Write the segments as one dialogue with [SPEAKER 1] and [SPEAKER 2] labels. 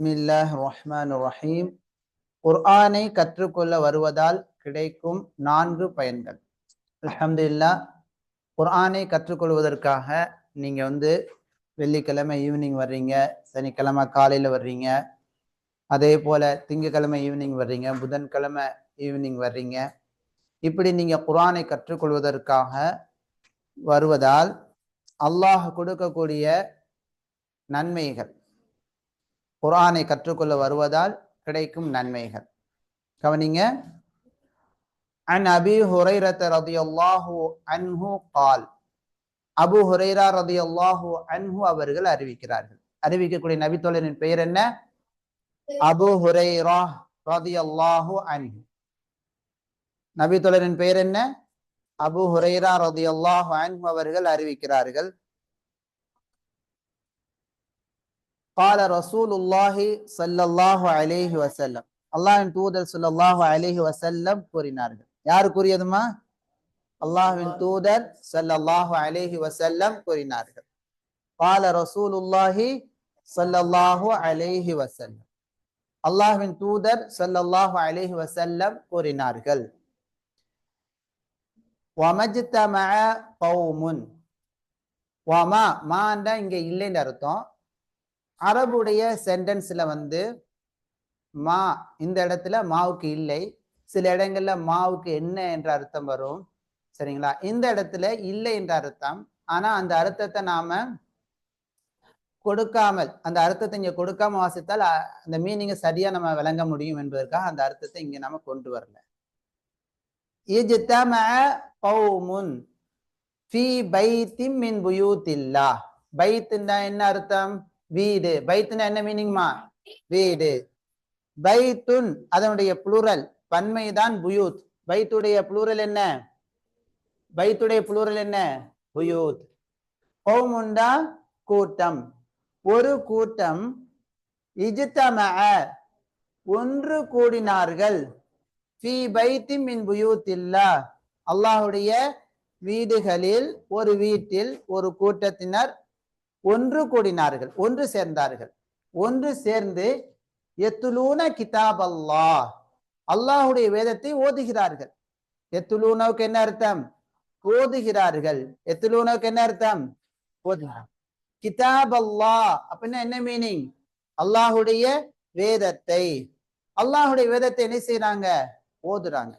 [SPEAKER 1] பிஸ்மில்லாஹ் ரஹ்மான் ரஹீம் குர்ஆனை கற்றுக்கொள்ள வருவதால் கிடைக்கும் நான்கு பயன்கள். அல்ஹம்துலில்லாஹ் குர்ஆனை கற்றுக்கொள்வதற்காக நீங்கள் வந்து வெள்ளிக்கிழமை ஈவினிங் வர்றீங்க சனிக்கிழமை காலையில் வர்றீங்க அதே போல் திங்கக்கிழமை ஈவினிங் வர்றீங்க புதன்கிழமை ஈவினிங் வர்றீங்க. இப்படி நீங்கள் குர்ஆனை கற்றுக்கொள்வதற்காக வருவதால் அல்லாஹ் கொடுக்கக்கூடிய நன்மைகள் குரானை கற்றுக்கொள்ள வருவதால் கிடைக்கும் நன்மைகள். கவனிங்க. அன் அபி ஹுரைரத் ரதி அல்லாஹு அன்ஹு கால். அபு ஹுரைரா ரதி அல்லாஹு அன்ஹு அவர்கள் அறிவிக்கிறார்கள். அறிவிக்கக்கூடிய நபித்தோழரின் பெயர் என்ன? அபு ஹுரைரா ரதி அல்லாஹூ அன்ஹு. நபித்தோழரின் பெயர் என்ன? அபு ஹுரைரா ரதி அல்லாஹூ அன்ஹு அவர்கள் அறிவிக்கிறார்கள். கால ரசூலுல்லாஹி சல்லல்லாஹு அலேஹி வசல்லம் அல்லாஹின் தூதர் சொல்லல்லாஹு அலேஹி வசல்லம் கூறினார்கள். யாரு கூறியதுமா அல்லாஹின் தூதர் சல்லல்லாஹு அலேஹி வசல்லம் கூறினார்கள். கால ரசூலுல்லாஹி சல்லல்லாஹு அலேஹி வசல்லம் அல்லாஹின் தூதர் சல்லல்லாஹு அலேஹி வசல்லம் கூறினார்கள். வமஜ்தம பௌமுன் வமா மாண்டா இங்க இல்லைன்னு அர்த்தம். அரபுடைய சென்டென்ஸில் வந்து மா இந்த இடத்துல மாவுக்கு இல்லை. சில இடங்கள்ல மாவுக்கு என்ன என்ற அர்த்தம் வரும். சரிங்களா? இந்த இடத்துல இல்லை என்ற அர்த்தம். ஆனா அந்த அர்த்தத்தை நாம கொடுக்காமல் அந்த அர்த்தத்தை இங்க கொடுக்காம வாசித்தால் அந்த மீனிங்கை சரியா நம்ம விளங்க முடியும் என்பதற்காக அந்த அர்த்தத்தை இங்க நம்ம கொண்டு வரல. இஜ்தமஅ கௌமுன் பைத்திம் மின் புயூத்தில்லா. பைத்துன்னா என்ன அர்த்தம்? வீடு. பைத்துனா என்ன மீனிங்மா வீடு. பைத்துன் அதனுடைய புளூரல் பன்மைதான் புயூத் பைத்துடைய புளூரல் என்ன? பைத்துடைய புளூரல் என்ன? புயூத் கௌமுண்டா கூட்டம். ஒரு கூட்டம் இஜித்தம ஒன்று கூடினார்கள். ஃபி பைத்தி மின் புயூத்தில்லா அல்லாஹுடைய வீடுகளில் ஒரு வீட்டில் ஒரு கூட்டத்தினர் ஒன்று கூடினார்கள் ஒன்று சேர்ந்தார்கள். ஒன்று சேர்ந்து எத்துலூன கிதாப் அல்லாஹ் அல்லாஹுடைய வேதத்தை ஓதுகிறார்கள். எத்துலூனவுக்கு என்ன அர்த்தம்? ஓதுகிறார்கள். எத்துலூனவுக்கு என்ன அர்த்தம்? ஓதுகிறார்கள் கிதாப் அல்லாஹ் அப்படின்னா என்ன மீனிங் அல்லாஹுடைய வேதத்தை. அல்லாஹுடைய வேதத்தை என்ன செய்யறாங்க ஓதுறாங்க.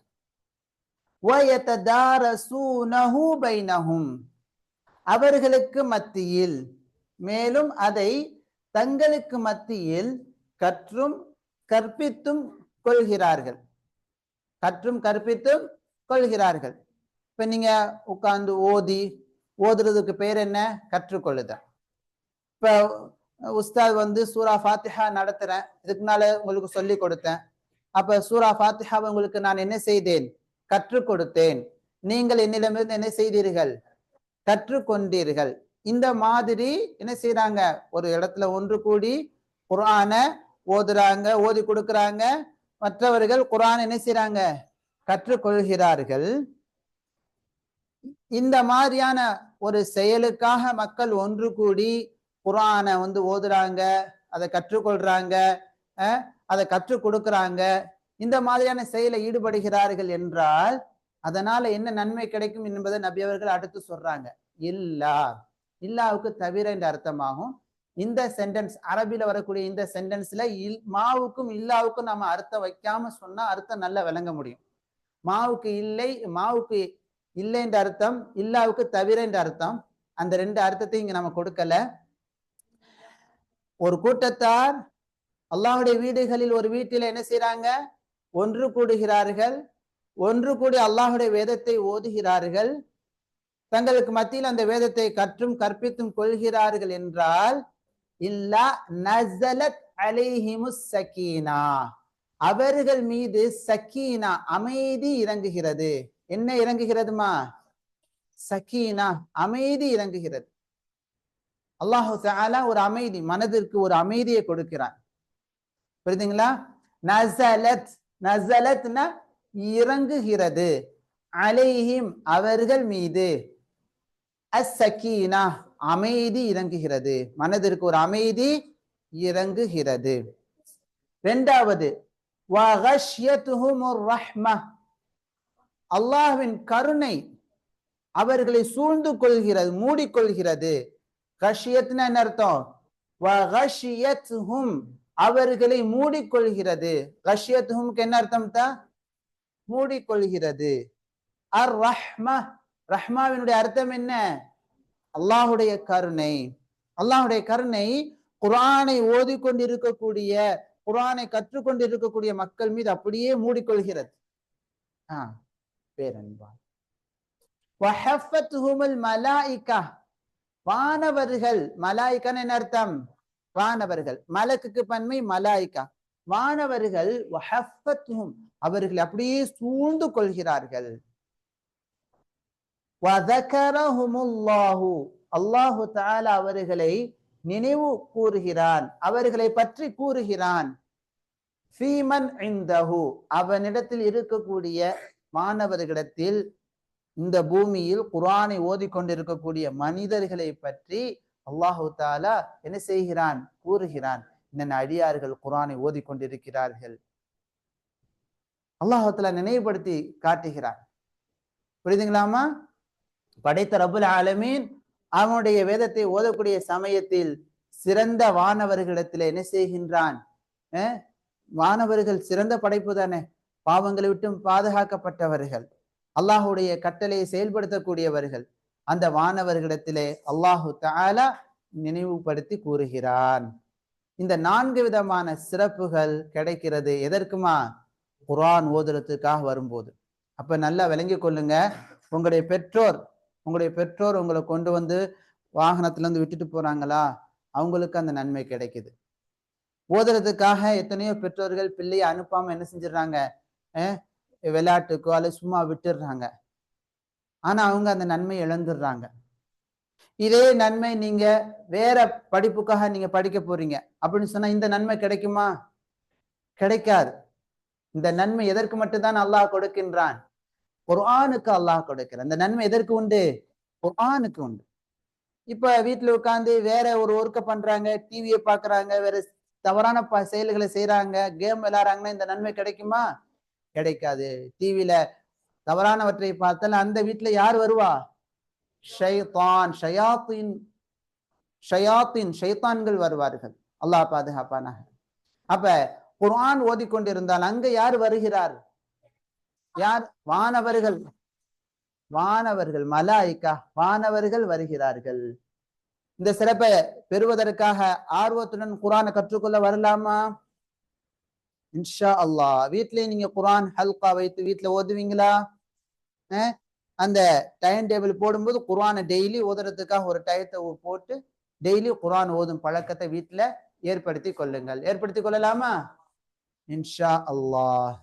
[SPEAKER 1] அவர்களுக்கு மத்தியில் மேலும் அதை தங்களுக்கு மத்தியில் கற்றும் கற்பித்தும் கொள்கிறார்கள். கற்றும் கற்பித்தும் கொள்கிறார்கள். இப்ப நீங்க உட்கார்ந்து ஓதி ஓதுறதுக்கு பேர் என்ன? கற்றுக்கொள்ளுதல். இப்ப உஸ்தாத் வந்து சூரா ஃபாத்திஹா நடத்துறேன். இதுக்கு உங்களுக்கு சொல்லி கொடுத்தேன். அப்ப சூரா ஃபாத்திஹாவை உங்களுக்கு நான் என்ன செய்தேன்? கற்றுக் கொடுத்தேன். நீங்கள் என்னிடமிருந்து என்ன செய்தீர்கள்? கற்றுக்கொண்டீர்கள். இந்த மாதிரி என்ன செய்யறாங்க ஒரு இடத்துல ஒன்று கூடி குரான ஓதுறாங்க ஓதி கொடுக்கறாங்க. மற்றவர்கள் குரான் என்ன செய்யறாங்க கற்றுக்கொள்கிறார்கள். இந்த மாதிரியான ஒரு செயலுக்காக மக்கள் ஒன்று கூடி குரானை வந்து ஓதுறாங்க அதை கற்றுக்கொள்றாங்க அதை கற்றுக் கொடுக்கறாங்க. இந்த மாதிரியான செயலை ஈடுபடுகிறார்கள் என்றால் அதனால என்ன நன்மை கிடைக்கும் என்பதை நபி அவர்கள் அடுத்து சொல்றாங்க. இல்லா. இல்லாவுக்கு தவிர என்ற அர்த்தமாகும். இந்த சென்டென்ஸ் அரபியில் வரக்கூடிய இந்த சென்டென்ஸ்ல இல் மாவுக்கும் இல்லாவுக்கும் நம்ம அர்த்தம் வைக்காம சொன்னா அர்த்தம் நல்லா விளங்க முடியும். மாவுக்கு இல்லை மாவுக்கு இல்லை என்ற அர்த்தம் இல்லாவுக்கு தவிர என்ற அர்த்தம் அந்த ரெண்டு அர்த்தத்தையும் இங்க நம்ம கொடுக்கல. ஒரு கூட்டத்தார் அல்லாவுடைய வீடுகளில் ஒரு வீட்டில என்ன செய்கிறாங்க ஒன்று கூடுகிறார்கள் ஒன்று கூடி அல்லாஹுடைய வேதத்தை ஓதுகிறார்கள். தங்களுக்கு மத்தியில் அந்த வேதத்தை கற்றும் கற்பித்தும் கொள்கிறார்கள் என்றால் இல்லா நசலத் அலைஹிமுஸ் சக்கீனா அவர்கள் மீது சக்கீனா அமைதி இறங்குகிறது. என்ன இறங்குகிறதுமா? சக்கீனா அமைதி இறங்குகிறது. அல்லாஹு தாலா ஒரு அமைதி மனதிற்கு ஒரு அமைதியை கொடுக்கிறான். புரியுதுங்களா? நசலத் நசலத்னா இறங்குகிறது. அலைஹிம் அவர்கள் மீது. அசக்கீனா அமைதி இறங்குகிறது. மனதிற்கு ஒரு அமைதி இறங்குகிறது. ரெண்டாவது வகஷ்யத்துஹுமுர் அல்லாஹ்வின் கருணை அவர்களை சூழ்ந்து கொள்கிறது மூடிக்கொள்கிறது. கஷியத்னா என்ன அர்த்தம்? அவர்களை மூடிக்கொள்கிறது. கஷியத்ஹும்க்கு என்ன அர்த்தம் தான் மூடிக்கொள்கிறது. அர் ரஹ்ம ரஹ்மாவினுடைய அர்த்தம் என்ன? அல்லாஹுடைய கருணை. அல்லாஹுடைய கருணை குரானை ஓதிக்கொண்டிருக்கக்கூடிய குரானை கற்றுக்கொண்டு இருக்கக்கூடிய மக்கள் மீது அப்படியே மூடிக்கொள்கிறது. ஆஹ் பேரன்பா வானவர்கள் மலாயிக்கான்னு என்ன அர்த்தம்? வானவர்கள். மலக்குக்கு பன்மை மலாய்க்கா வானவர்கள் வஹஃபத்ஹும் அவர்கள் அப்படியே சூழ்ந்து கொள்கிறார்கள். வதகரஹுமுல்லாஹு அல்லாஹு தாலா அவர்களை நினைவு கூறுகிறான். அவர்களை பற்றி கூறுகிறான். ஃபீமன் இந்தஹு அவனிடத்தில் இருக்கக்கூடிய மாணவர்களிடத்தில் இந்த பூமியில் குரானை ஓதிக்கொண்டிருக்கக்கூடிய மனிதர்களை பற்றி அல்லாஹு தாலா என்ன செய்கிறான்? கூறுகிறான். இன்னென்ன அடியார்கள் குரானை ஓதிக்கொண்டிருக்கிறார்கள்? அல்லாஹு தாலா நினைவுபடுத்தி காட்டுகிறான். புரியுதுங்களாமா படைத்த ரபுல் ஆலமீன் அவனுடைய வேதத்தை ஓதக்கூடிய சமயத்தில் சிறந்த வானவர்களிடத்தில் என்ன செய்கின்றான்? அஹ் வானவர்கள் சிறந்த படைப்பு தானே? பாவங்களை விட்டும் பாதுகாக்கப்பட்டவர்கள். அல்லாஹுடைய கட்டளையை செயல்படுத்தக்கூடியவர்கள். அந்த வானவர்களிடத்திலே அல்லாஹு தாலா நினைவுபடுத்தி கூறுகிறான். இந்த நான்கு விதமான சிறப்புகள் கிடைக்கிறது. எதற்குமா? குரான் ஓதுறதுக்காக வரும்போது. அப்ப நல்லா விளங்கி கொள்ளுங்க. உங்களுடைய பெற்றோர் உங்களுடைய பெற்றோர் உங்களை கொண்டு வந்து வாகனத்துலேருந்து விட்டுட்டு போகிறாங்களா அவங்களுக்கு அந்த நன்மை கிடைக்குது. ஓதுறதுக்காக எத்தனையோ பெற்றோர்கள் பிள்ளையை அனுப்பாமல் என்ன செஞ்சிடறாங்க? விளையாட்டுக்கோ அல்லது சும்மா விட்டுடுறாங்க. ஆனால் அவங்க அந்த நன்மை இழந்துடுறாங்க. இதே நன்மை நீங்க வேற படிப்புக்காக நீங்க படிக்க போறீங்க. அப்படின்னு சொன்னா இந்த நன்மை கிடைக்குமா? கிடைக்காது. இந்த நன்மை எதற்கு மட்டும்தான் அல்லாஹ் கொடுக்கின்றான்? குர்ஆனுக்கு அல்லாஹ் கொடுக்கிற அந்த நன்மை எதற்கு உண்டு? குர்ஆனுக்கு உண்டு. இப்ப வீட்டுல உட்கார்ந்து வேற ஒரு ஒர்க்க பண்றாங்க டிவியை பாக்குறாங்க வேற தவறான ப- செயல்களை செய்யறாங்க கேம் விளையாடுறாங்கன்னா இந்த நன்மை கிடைக்குமா? கிடைக்காது. டிவியில தவறானவற்றை பார்த்தால் அந்த வீட்டுல யார் வருவா? ஷைதான் ஷயாத்தின் ஷயாத்தின் ஷைத்தான்கள் வருவார்கள். அல்லாஹ் பாதுகாப்பானாக. அப்ப குர்ஆன் ஓதிக்கொண்டிருந்தால் அங்க யார் வருகிறார்? யார்? வானவர்கள். வானவர்கள் மலாய்க்கா வானவர்கள் வருகிறார்கள். இந்த சிறப்பை பெறுவதற்காக ஆர்வத்துடன் குரானை கற்றுக்கொள்ள வரலாமா? இன்ஷா அல்லாஹ். வீட்லயே நீங்க குரான் ஹல்கா வைத்து வீட்டுல ஓதுவீங்களா? அஹ் அந்த டைம் டேபிள் போடும்போது குரானை டெய்லி ஓதுறதுக்காக ஒரு டயத்தை போட்டு டெய்லி குரான் ஓதும் பழக்கத்தை வீட்டுல ஏற்படுத்தி கொள்ளுங்கள். ஏற்படுத்தி கொள்ளலாமா? இன்ஷா அல்லாஹ்.